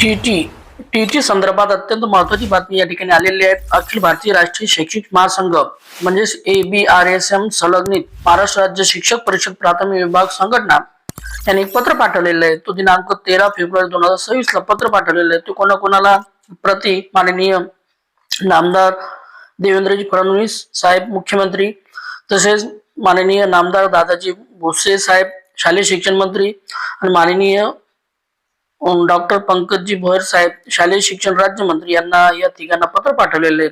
TT T संदर्भात अत्यंत महत्वाची बातमी या ठिकाणी आलेली आहे. अखिल भारतीय राष्ट्रीय शैक्षणिक महासंघ म्हणजेच A B R S M संलग्नित महाराष्ट्र राज्य शिक्षक परिषद प्राथमिक विभाग संघटना त्यांनी एक पत्र पाठवलेलं आहे. तो दिनांक तेरा फेब्रुवारी दोन हजार सव्वीस ला पत्र पाठवलेलं आहे. तो कोणाकोणाला? प्रति माननीय नामदार देवेंद्रजी फडणवीस साहेब मुख्यमंत्री तसेच माननीय नामदार दादाजी भुसे साहेब शालेय शिक्षण मंत्री आणि माननीय डॉक्टर पंकजजी भोयर साहेब शालेय शिक्षण राज्यमंत्री यांना या तिघांना पत्र पाठवलेले आहे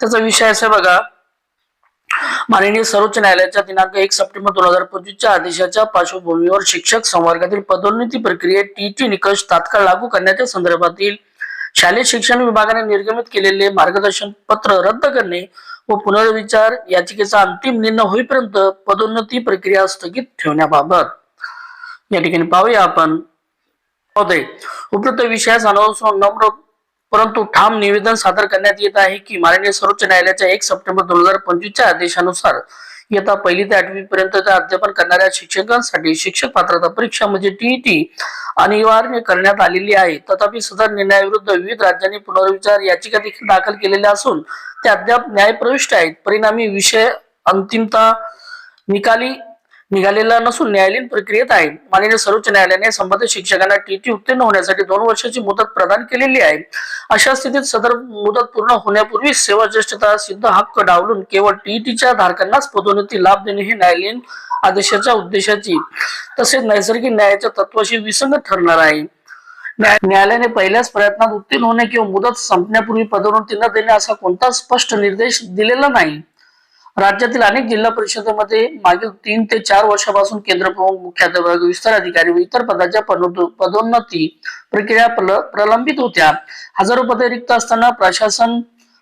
त्याचा विषय असा बघा. माननीय सर्वोच्च न्यायालयाच्या दिनांक एक सप्टेंबर दोन हजार पंचवीसच्या आदेशाच्या पार्श्वभूमीवर शिक्षक संवर्गातील पदोन्नती प्रक्रियेत टीटी निकष तात्काळ लागू करण्याच्या संदर्भातील शालेय शिक्षण विभागाने निर्गमित केलेले मार्गदर्शन पत्र रद्द करणे व पुनर्विचार याचिकेचा अंतिम निर्णय होईपर्यंत पदोन्नती प्रक्रिया स्थगित ठेवण्याबाबत. या ठिकाणी पाहूया आपण. महोदय उपयुक्त विषयास अनुसरून नम्र परंतु ठाम निवेदन सादर करण्यात येत आहे की माननीय सर्वोच्च न्यायालयाच्या एक सप्टेंबर दोन हजार पंचवीसच्या आदेशानुसार इयत्ता पहिली ते आठवी पर्यंतच्या अध्यापन करणाऱ्या शिक्षकांसाठी शिक्षक पात्रता परीक्षा म्हणजे टीईटी अनिवार्य करण्यात आलेली आहे. तथापि सदर निर्णयाविरुद्ध विविध राज्यांनी पुनर्विचार याचिका देखील दाखल केलेल्या असून ते अद्याप न्यायप्रविष्ट आहेत. परिणामी विषय अंतिमता निकाली निघालेला नसून न्यायालयीन प्रक्रियेत आहे. माननीय सर्वोच्च न्यायालयाने संबंधित शिक्षकांना टीटी उत्तीर्ण होण्यासाठी दोन वर्षाची मुदत प्रदान केलेली आहे. अशा स्थितीत सदर मुदत पूर्ण होण्यापूर्वी सेवा ज्येष्ठता सिद्ध हक्क डावलून केवळ टीईटीच्या धारकांनाच पदोन्नती लाभ देणे हे न्यायालयीन आदेशाच्या उद्देशाची तसेच नैसर्गिक न्यायाच्या तत्वाशी विसंगत ठरणार आहे. न्याय- न्यायालयाने पहिल्याच प्रयत्नात उत्तीर्ण होणे किंवा मुदत संपण्यापूर्वी पदोन्नती न देणे असा कोणताच स्पष्ट निर्देश दिलेला नाही. राज्यातील अनेक जिल्हा परिषदेमध्ये मागील तीन ते चार वर्षापासून केंद्र प्रमुख मुख्याध्यापक विस्तार अधिकारी व इतर पदाच्या पदोन्नती प्रक्रिया प्रलंबित होत्या. हजारो पदे रिक्त असताना प्रशासन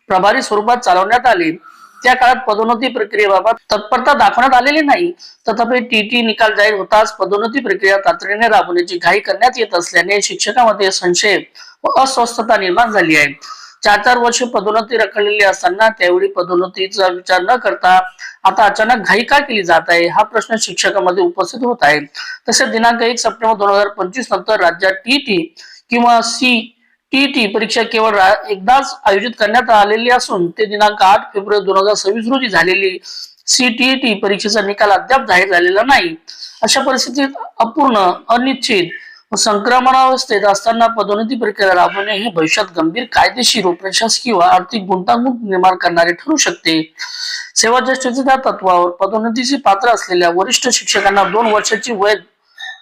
प्रभारी स्वरूपात चालवण्यात आले. त्या काळात पदोन्नती प्रक्रियेबाबत तत्परता दाखवण्यात आलेली नाही. तथापि टीटी निकाल जाहीर होताच पदोन्नती प्रक्रिया तातडीने राबवण्याची घाई करण्यात येत असल्याने शिक्षकांमध्ये संशय व अस्वस्थता निर्माण झाली आहे. चार चार वर्ष पदोन्नती रखडलेली असताना त्यावेळी पदोन्नतीचा विचार न करता आता अचानक घाई का केली जात आहे? हा प्रश्न शिक्षकांमध्ये उपस्थित होत आहे. तसेच दिनांक एक सप्टेंबर दोन हजार पंचवीस नंतर राज्यात टीटी किंवा सी टीटी परीक्षा केवळ एकदाच आयोजित करण्यात आलेली असून ते दिनांक आठ फेब्रुवारी दोन हजार सव्वीस रोजी झालेली सीटीईटी परीक्षेचा निकाल अद्याप जाहीर झालेला नाही. अशा परिस्थितीत अपूर्ण अनिश्चित संक्रमणावस्थेत असताना पदोन्नती प्रक्रिया राबवणे हे भविष्यात गंभीर कायदेशीर व प्रशासकीय व आर्थिक गुंतागुंत निर्माण करणारे ठरू शकते. सेवा ज्येष्ठतेच्या तत्वावर पदोन्नतीचे पात्र असलेल्या वरिष्ठ शिक्षकांना दोन वर्षाची वय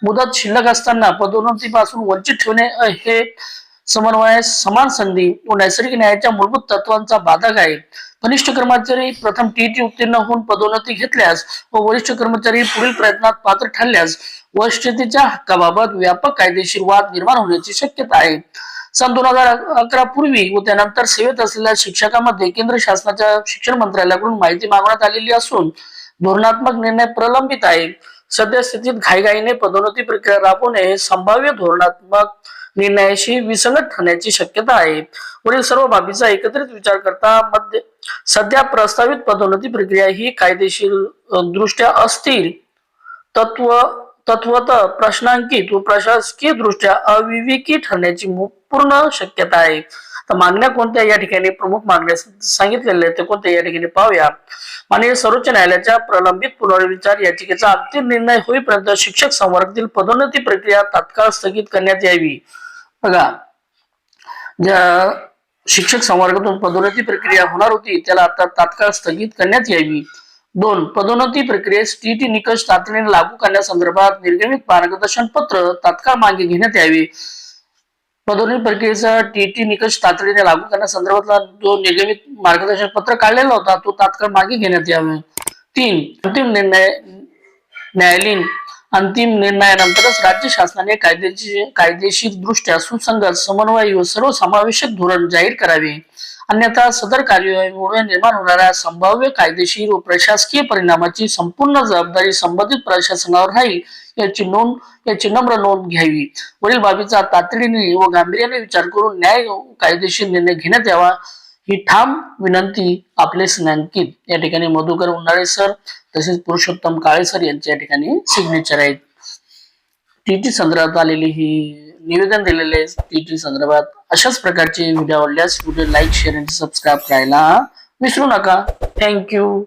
मुदत शिल्लक असताना पदोन्नतीपासून वंचित ठेवणे हे समन्वयास समान संधी व नैसर्गिक न्यायाच्या मूलभूत तत्वांचा बाधक आहे. कनिष्ठ कर्मचारी प्रथम टीटी उत्तीर्ण होऊन पदोन्नती घेतल्यास व वरिष्ठ कर्मचारी पुढील प्रयत्नात पात्र ठरल्यास वरिष्ठतेच्या हक्काबाबत व्यापक कायदेशीर वाद निर्माण होण्याची शक्यता आहे. सन दोन हजार अकरा पूर्वी व त्यानंतर सेवेत असलेल्या शिक्षकांमध्ये केंद्र शासनाच्या शिक्षण मंत्रालयाकडून माहिती मागवण्यात आलेली असून धोरणात्मक निर्णय प्रलंबित आहे. सद्यस्थितीत घाईघाईने पदोन्नती प्रक्रिया राबवणे हे संभाव्य धोरणात्मक निर्णयाशी विसंगत ठरण्याची शक्यता आहे. वरील सर्व बाबीचा एकत्रित विचार करता मध्य सध्या प्रस्तावित पदोन्नती प्रक्रिया ही कायदेशीर दृष्ट्या अस्थिर तत्व तत्वत प्रश्नांकित व प्रशासकीय दृष्ट्या अविवेकी ठरण्याची पूर्ण शक्यता आहे. तर मागण्या कोणत्या या ठिकाणी? प्रमुख मागण्या सांगितलेल्या आहेत. ते कोणत्या या ठिकाणी पाहूया. माननीय सर्वोच्च न्यायालयाच्या प्रलंबित पुनर्विचार याचिकेचा अंतिम निर्णय होईपर्यंत शिक्षक संवर्गातील पदोन्नती प्रक्रिया तात्काळ स्थगित करण्यात यावी. बघा ज्या शिक्षक संवर्गातून पदोन्नती प्रक्रिया होणार होती त्याला आता तात्काळ स्थगित करण्यात यावी. दोन पदोन्नती प्रक्रियेस टीटी निकष तातडीने लागू करण्यासंदर्भात निर्गमित मार्गदर्शन पत्र तात्काळ मागे घेण्यात यावे. पदोन्नती प्रक्रियेचा टीटी निकष तातडीने लागू करण्यासंदर्भातला जो निर्गमित मार्गदर्शन पत्र काढलेला होता तो तात्काळ मागे घेण्यात यावे. तीन अंतिम निर्णय न्यायालयीन अंतिम निर्णयानंतरच राज्य शासनाने कायदेशीर कायदेशीर दृष्ट्या सुसंगत समन्वय व सर्वसमावेशक धोरण जाहीर करावे. अन्यथा सदर कार्यवाहीमुळे निर्माण होणाऱ्या संभाव्य कायदेशीर व प्रशासकीय परिणामाची संपूर्ण जबाबदारी संबंधित प्रशासनावर राहील याची नोंद याची नम्र नोंद घ्यावी. वरील बाबीचा तातडीने व गांभीर्याने विचार करून न्याय कायदेशीर निर्णय घेण्यात यावा. ही ठाम विनंती आपले स्नांकित या ठिकाणी मधुकर उन्हाळे सर तसेच पुरुषोत्तम काळे सर यांच्या या ठिकाणी सिग्नेचर आहेत. टीटी संदर्भात आलेली ही निवेदन दिलेले आहे टीटी संदर्भात अशाच प्रकारचे व्हिडिओ आवडल्यास व्हिडिओ लाईक शेअर आणि सबस्क्राईब करायला विसरू नका. थँक्यू